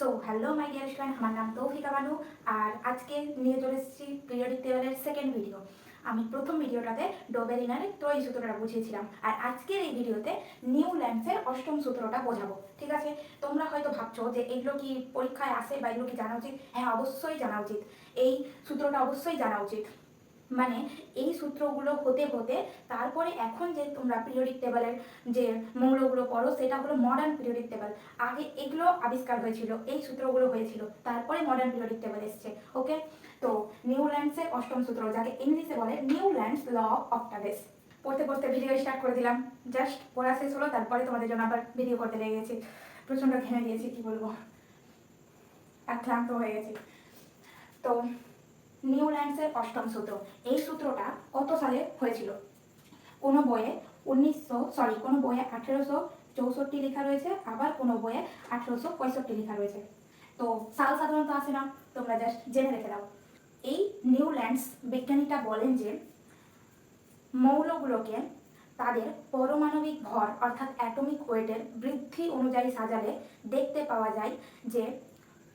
So hello my dear student আমার নাম তৌফিকা বানু, আর আজকে নিয়ে চলে এসেছি পিরিয়ডিক টেবিলের সেকেন্ড ভিডিও আমি প্রথম ভিডিওটাতে ডোবেরিনারের ত্রয়ী সূত্রটা বুঝিয়েছিলাম, আর আজকের এই ভিডিওতে নিউ ল্যান্ডসের অষ্টম সূত্রটা বোঝাবো, ঠিক আছে? তোমরা হয়তো ভাবছ যে এগুলো কি পরীক্ষায় আসে বা এগুলো কি জানা উচিত? হ্যাঁ অবশ্যই জানা উচিত। এই সূত্রটা অবশ্যই জানা উচিত। মানে এই সূত্রগুলো হতে হতে তারপরে এখন যে তোমরা পিরিয়ডিক টেবিলের যে মৌলগুলো পড়ো, সেটা হলো মডার্ন পিরিয়ডিক টেবল আগে এগুলো আবিষ্কার হয়েছিল, এই সূত্রগুলো হয়েছিল। তারপরে মডার্ন পিরিয়ডিক টেবিল এসছে ওকে তো নিউল্যান্ডসের অষ্টম সূত্র, যাকে ইংলিশে বলে নিউল্যান্ডস ল অফ অক্টাভেস পড়তে পড়তে ভিডিও স্টার্ট করে দিলাম। জাস্ট পড়া শেষ হলো, তারপরে তোমাদের জন্য আবার ভিডিও করতে লেগে গেছি। প্রচণ্ড ঘেমে দিয়েছি কি বলব? আর ক্লান্ত হয়ে গেছি। তো নিউল্যান্ডসের অষ্টম সূত্র। এই সূত্রটা কত সালে হয়েছিল? কোনো বইয়ে উনিশশো সরি কোনো বইয়ে আঠেরোশো চৌষট্টি লেখা রয়েছে, আবার কোনো বইয়ে আঠেরোশো পঁয়ষট্টি লেখা রয়েছে। তো সাল সাধারণত আসে না, তোমরা জাস্ট জেনে রেখে দাও। এই নিউল্যান্ডস বিজ্ঞানীটা বলেন যে, মৌলগুলোকে তাদের পরমাণবিক ভর, অর্থাৎ অ্যাটমিক ওয়েটের বৃদ্ধি অনুযায়ী সাজালে দেখতে পাওয়া যায় যে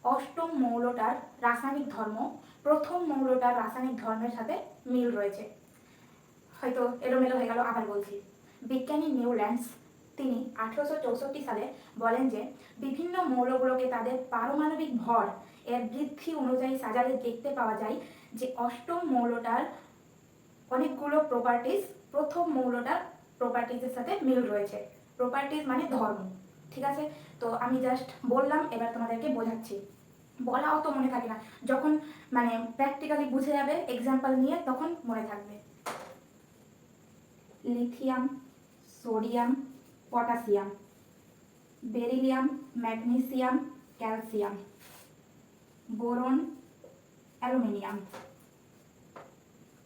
অষ্টম মৌলটার রাসায়নিক ধর্ম, প্রথম মৌলটার রাসায়নিক ধর্মের সাথে মিল রয়েছে। হয়তো এলোমেলো হয়ে গেল, আবার বলছি। বিজ্ঞানী নিউল্যান্ডস তিনি আঠেরোশো চৌষট্টি সালে বলেন যে, বিভিন্ন মৌলগুলোকে তাদের পারমাণবিক ভর এর বৃদ্ধি অনুযায়ী সাজালে দেখতে পাওয়া যায় যে, অষ্টম মৌলটার অনেকগুলো প্রপার্টিজ প্রথম মৌলটার প্রপার্টিজের সাথে মিল রয়েছে। প্রপার্টিজ মানে ধর্ম। ঠিক আছে? তো আমি জাস্ট বললাম, এবার তোমাদেরকে বোঝাচ্ছি। বলাও তো মনে থাকে না। যখন মানে প্র্যাকটিক্যালি বুঝে যাবে এক্সাম্পল নিয়ে তখন মনে থাকবে। Lithium sodium potassium beryllium magnesium calcium boron aluminium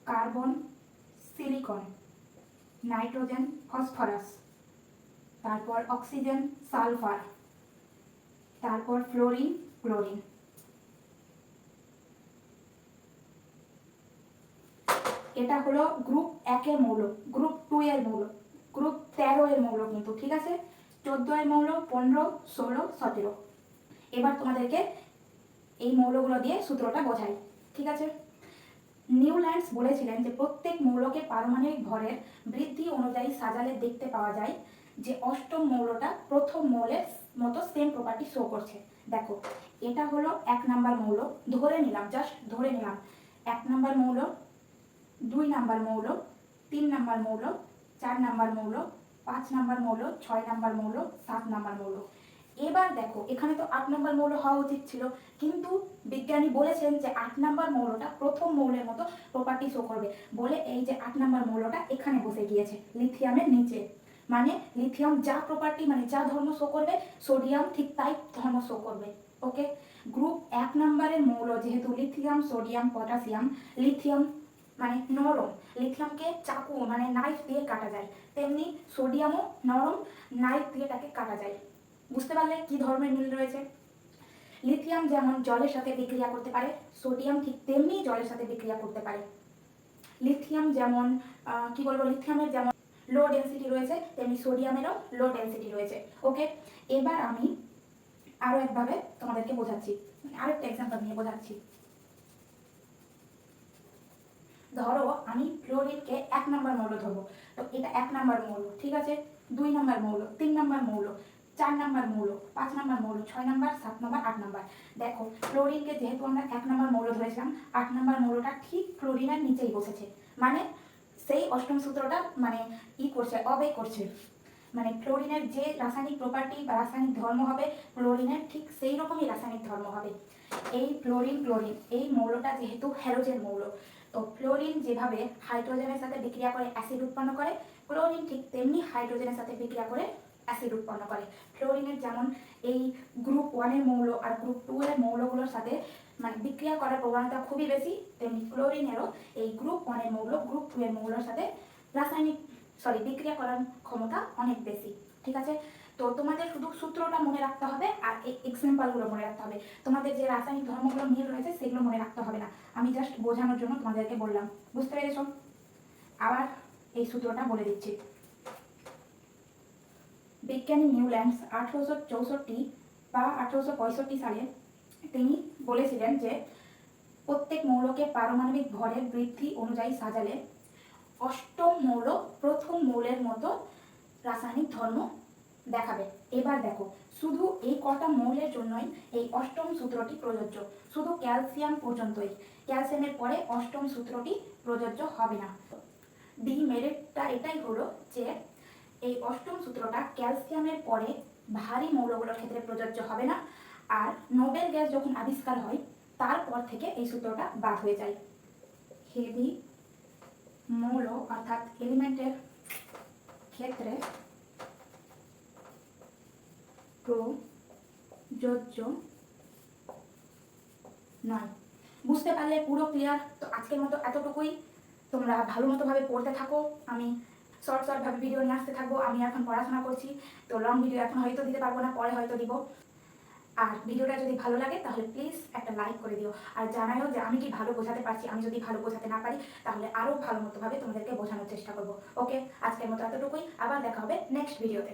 carbon silicon nitrogen phosphorus তারপর অক্সিজেন, সালফার, তারপর ফ্লোরিন, ক্লোরিন। এটা হলো গ্রুপ একের মৌল, গ্রুপ টু এর মৌল, গ্রুপ তেরো এর মৌল কিন্তু, ঠিক আছে? চোদ্দ এর মৌল, পনেরো, ষোলো, সতেরো। এবার তোমাদেরকে এই মৌলগুলো দিয়ে সূত্রটা বোঝাই, ঠিক আছে? নিউল্যান্ডস বলেছিলেন যে প্রত্যেক মৌলকে পারমাণবিক ভরের বৃদ্ধি অনুযায়ী সাজালে দেখতে পাওয়া যায় যে অষ্টম মৌলটা প্রথম মৌলের মতো সেম প্রপার্টি শো করছে। দেখো, এটা হলো এক নাম্বার মৌল, ধরে নিলাম জাস্ট ধরে নিলাম। এক নাম্বার মৌল, দুই নাম্বার মৌল, তিন নাম্বার মৌল, চার নাম্বার মৌল, পাঁচ নাম্বার মৌল, ছয় নাম্বার মৌল, সাত নাম্বার মৌল। এবার দেখো, এখানে তো আট নাম্বার মৌল হওয়া উচিত ছিল, কিন্তু বিজ্ঞানী বলেছেন যে আট নাম্বার মৌলটা প্রথম মৌলের মতো প্রপার্টি শো করবে। বলে এই যে আট নাম্বার মৌলটা এখানে বসে গিয়েছে লিথিয়ামের নিচে। মানে লিথিয়াম যা প্রপার্টি মানে যা ধর্ম শো করবে সোডিয়াম ঠিক তাই ধর্ম শো করবে ওকে গ্রুপ এক নাম্বারের মৌল যেহেতু লিথিয়াম সোডিয়াম পটাশিয়াম লিথিয়াম মানে নরম লিথিয়ামকে চাকু মানে নাইফ দিয়ে কাটা যায়, তেমনি সোডিয়ামও নরম নাইফ দিয়ে তাকে কাটা যায়, বুঝতে পারলে কি ধর্মের মিল রয়েছে? লিথিয়াম যেমন জলের সাথে বিক্রিয়া করতে পারে সোডিয়াম ঠিক তেমনি জলের সাথে বিক্রিয়া করতে পারে। লিথিয়াম যেমন কি বলব লিথিয়ামের যেমন লো ডেন্সিটি রয়েছে তেমনি সোডিয়ামেরও লো ডেন্সিটি রয়েছে। ওকে এবার আমি আরও একভাবে তোমাদেরকে বোঝাচ্ছি। আরও একটা এক্সাম্পল নিয়ে বোঝাচ্ছি। ধরো, আমি ক্লোরিনকে এক নাম্বার মৌল ধরবো। তো এটা এক নাম্বার মৌল, ঠিক আছে? দুই নাম্বার মৌল, তিন নাম্বার মৌল, চার নাম্বার মৌল, পাঁচ নাম্বার মৌল, ছয় নাম্বার, সাত নাম্বার, আট নাম্বার। দেখো, ক্লোরিনকে যেহেতু আমরা এক নাম্বার মৌল ধরেছিলাম, আট নাম্বার মৌলটা ঠিক ক্লোরিনের নিচেই বসেছে। মানে সেই অষ্টম সূত্রটা মানে ই করছে অবে করছে। মানে ক্লোরিনের যে রাসায়নিক প্রপার্টি বা রাসায়নিক ধর্ম হবে, ক্লোরিনের ঠিক সেই রকমই রাসায়নিক ধর্ম হবে। এই ক্লোরিন ক্লোরিন, এই মৌলটা যেহেতু হ্যালোজেন মৌল, তো ফ্লোরিন যেভাবে হাইড্রোজেনের সাথে বিক্রিয়া করে অ্যাসিড উৎপন্ন করে, ক্লোরিন ঠিক তেমনি হাইড্রোজেনের সাথে বিক্রিয়া করে অ্যাসিড উৎপন্ন করে। ফ্লোরিনের যেমন এই গ্রুপ ওয়ানের মৌল আর গ্রুপ টু এর মৌলগুলোর সাথে মানে বিক্রিয়া করার প্রবণতা খুবই বেশি, তেমনি ক্লোরিনেরও এই গ্রুপ ওয়ানের মৌল গ্রুপ টু এর মৌলের সাথে রাসায়নিক সরি বিক্রিয়া করার ক্ষমতা অনেক বেশি, ঠিক আছে? তো তোমাদের শুধু সূত্রটা মনে রাখতে হবে আর এই এক্সাম্পলগুলো মনে রাখতে হবে। তোমাদের যে রাসায়নিক ধর্মগুলো মিল রয়েছে সেগুলো মনে রাখতে হবে না। আমি জাস্ট বোঝানোর জন্য তোমাদেরকে বললাম, বুঝতে পেরেছ? আবার এই সূত্রটা বলে দিচ্ছি। বিজ্ঞানী নিউল্যান্ডস আঠারোশো চৌষট্টি বা আঠেরোশো পঁয়ষট্টি সালে তিনি বলেছিলেন যে, প্রত্যেক মৌলকে পারমাণবিক ভরের বৃদ্ধি অনুযায়ী সাজালে অষ্টম মৌল প্রথম মৌলের মতো রাসায়নিক ধর্ম দেখাবে। এবার দেখো, শুধু এই কটা মৌলের জন্যই এই অষ্টম সূত্রটি প্রযোজ্য। শুধু ক্যালসিয়াম পর্যন্তই। ক্যালসিয়ামের পরে অষ্টম সূত্রটি প্রযোজ্য হবে না। ডি মেরিটটা এটাই হলো যে, এই অষ্টম সূত্রটা ক্যালসিয়ামের পরে ভারী মৌলগুলোর ক্ষেত্রে প্রযোজ্য হবে না। আর নোবেল গ্যাস যখন আবিষ্কার হয়, তারপর থেকে এই সূত্রটা বাদ হয়ে যায়। হেভি মৌল অর্থাৎ এলিমেন্টের ক্ষেত্রে প্রযোজ্য নয়। বুঝতে পারলে পুরো ক্লিয়ার তো আজকের মতো এতটুকুই। তোমরা ভালো মতোভাবে পড়তে থাকো। আমি শর্ট শর্ট ভাবে ভিডিও নিয়ে আসতে থাকব। আমি এখন পড়াশোনা করছি। তো লং ভিডিও এখন হয়তো দিতে পারব না, পরে হয়তো দিব। আর ভিডিওটা যদি ভালো লাগে, তাহলে প্লিজ একটা লাইক করে দিও। আর জানাইও যে আমি কি ভালো বোঝাতে পারছি, আমি যদি ভালো বোঝাতে না পারি, তাহলে আরও ভালো মতোভাবে তোমাদেরকে বোঝানোর চেষ্টা করব। ওকে আজকের মতো এতটুকুই। আবার দেখা হবে নেক্সট ভিডিওতে